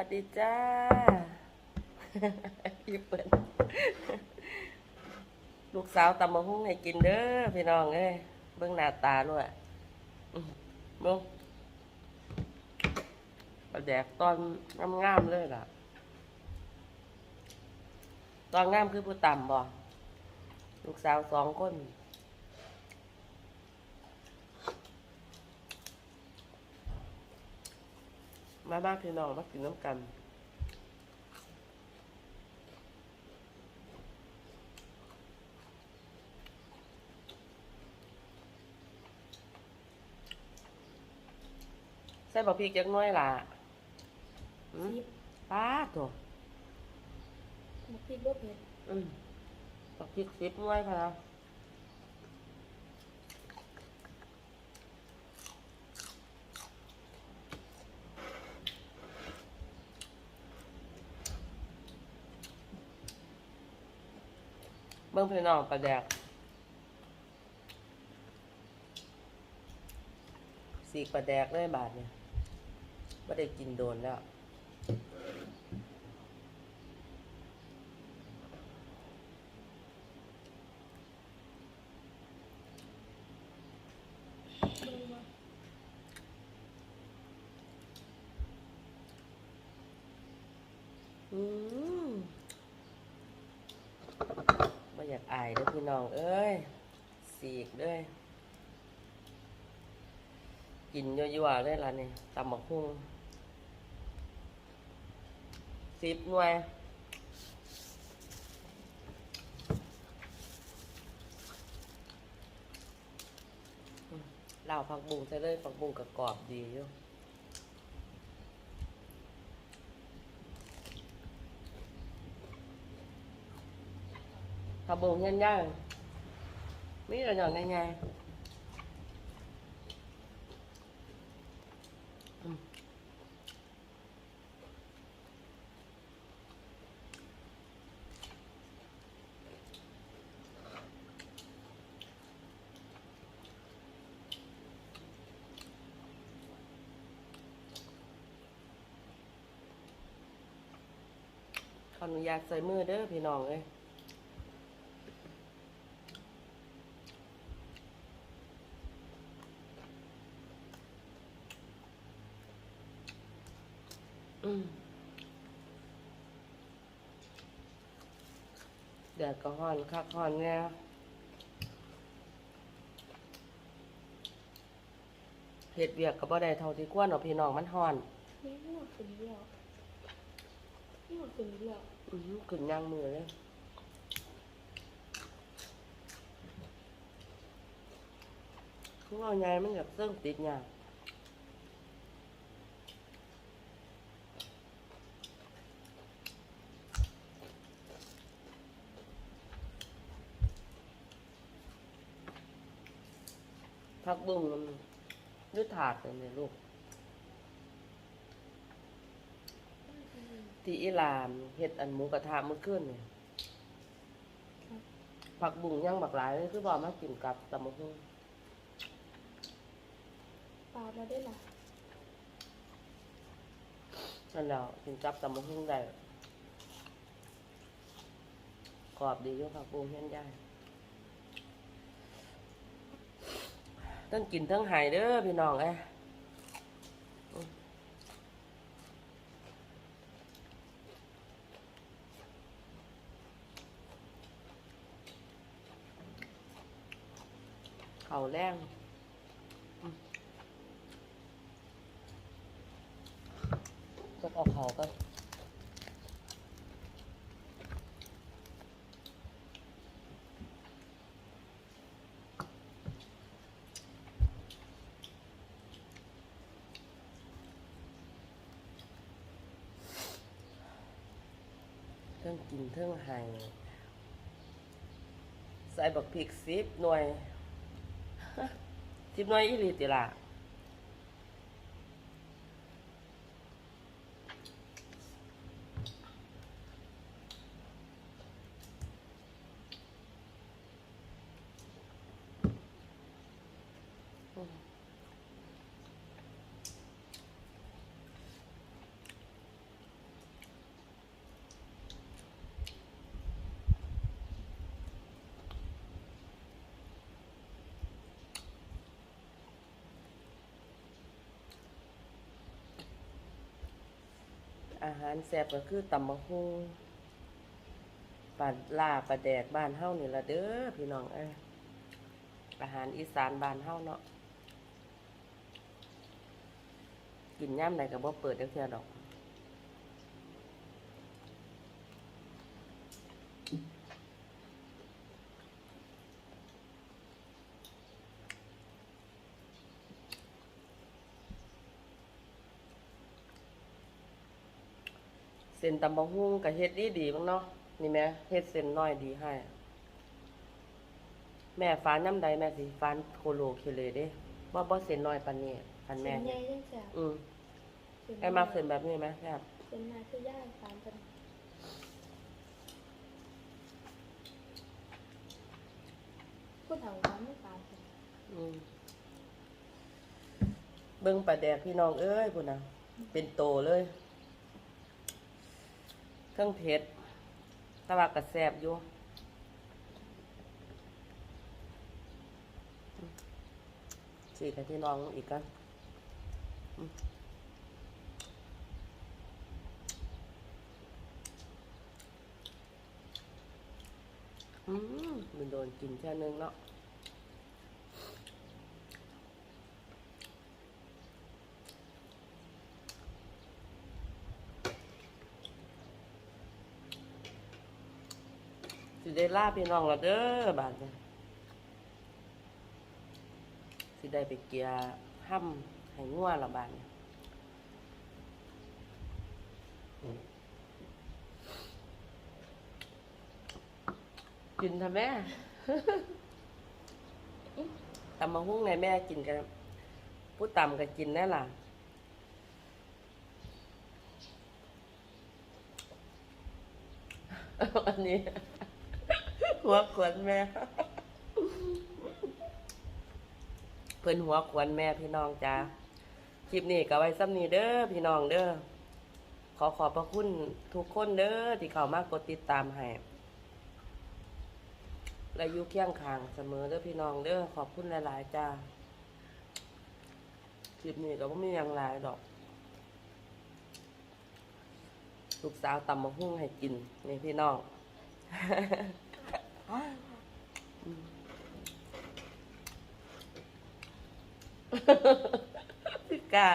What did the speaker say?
วัสดีจ้าพี่เปิ้ลลูกสาวตำมะฮุ่งให้กินเด้อพี่น้องเอ้ยเบิ่งหน้าตาด้วยอื้อเบิ่งปลาแดกตอนงามๆเลยล่ะ ตอนงามคือผู้ต่ำบ่ลูกสาวสองคน มาบ้านพี่น้องมากินน้ำกันใส่บะพริกจักหน้อยล่ะอืมซิปป้าตัวมักพริกบ่เผ็ดอืมบะพริกสิบหน้อยพอแล้ บิ่งพี่น้องปลาแดกสีกปลาแดกเลยบาทเนี่ยไม่ได้กินโดนแล้วอืมไม่ อายเด้อพี่น้อง เอ้ยสีกเด้วยกินยั่วๆเลยล่ะนี่ตำบักหุ่งสิบหน่วยเหล่าผักบุ้งใส่เลยผักบุ้งกับกรอบดีอยู่ ผักบุ้งย่างๆมีอะไรอย่างง่ายๆอืมขออนุญาตใส่มือ เด้อพี่น้องเอ้ยอืมเดือดก็ห่อนคักห่อนเนี่ยเห็ดเวียกก็บ่ได้เท่าที่ควรหรอกพี่น้องมันห่อนนี่หัวขึ้นแล้วนี่หัวขึ้นแล้วอือหือขึ้นย่างมือเลยคือว่าไงมันอยากเสื่องติดยาก พักบุ้งมันอยุถาดเลยเนี่ยลูก ที่อิหร่านเฮ็ดอันหมูกระทะเมื่อคืนเนี่ยผักบุ้งย่างบักหลายเลยคือบอกมากินกับตำมะฮุ่งปลามาได้ล่ะนั่นแหล้วกินกับตำมะฮุ่งได้กรอบดีอยู่ผักบุ้งเฮ็ดได้ ต้งกินทั้งหายเด้อพี่น้องเอ้เขาวแรงอืมก็เอาเขาก็ เทิงกินเครื่องไห้ใส่บักพริกซิบหน่วยซิบหน่วยอีหลีติล่ะ อาหารแซ่บก็คือตำบักหุ่งปลาลาปลาแดกบ้านเฮ้านี่ละเด้อพี่น้องเอ้ยอาหารอีสานบ้านเฮ้าเนาะกินย่ำไหนกับ่เปิดเด้อเทียดอก เส้นตำบักหุ่งกับเฮ็ดดีดีๆบ้างเนาะนี่แม่เฮ็ดเส้นน้อยดีให้ แม่ฟ้าน้ำใดแม่สิฟ้านโคโลเคเลเด้บ่บ่เส้นน้อยปานนี้คันเส้แม่นใหญ่จังจ้ะอืมไอ้มาเส้นแบบนี้ไหมครับเส้นมาคือย่างตามกันพูดถึงความไม่ตามกันอืมเบิ่งปลาแดกพี่น้องเอ้ยพุ่นน่ะเป็นโตเลย เครื่องเผ็ดแต่ว่าก็แซ่บอยู่สีกับพี่น้องอีกกันอืมอืมมันโดนกินแค่นึงเนาะ สิได้ลาพี่น้องแล้วเด้อบาดนี้สิได้ไปเกียร์ห้ำให้งัวและบาดนี้กินทำแม่ตำมะฮุ่งในแม่กินกันผู้ตำก็กินแน่ล่ะอันนี้ หัวขวนแม่ เพิ่นหัวขวนแม่พี่น้องจ้าคลิปนี้ก็ไว้ซ้ำนี้เด้อพี่น้องเด้อขอขอบพระคุณทุกคนเด้อที่เข้ามากดติดตามให้และอยู่เคียงข้างเสมอเด้อพี่น้องเด้อขอบคุณหลายๆจ้าคลิปนี้ก็บ่มีหยังหลายดอกลูกสาวตำมะฮุ่งให้กินนี่พี่น้อง พี่กา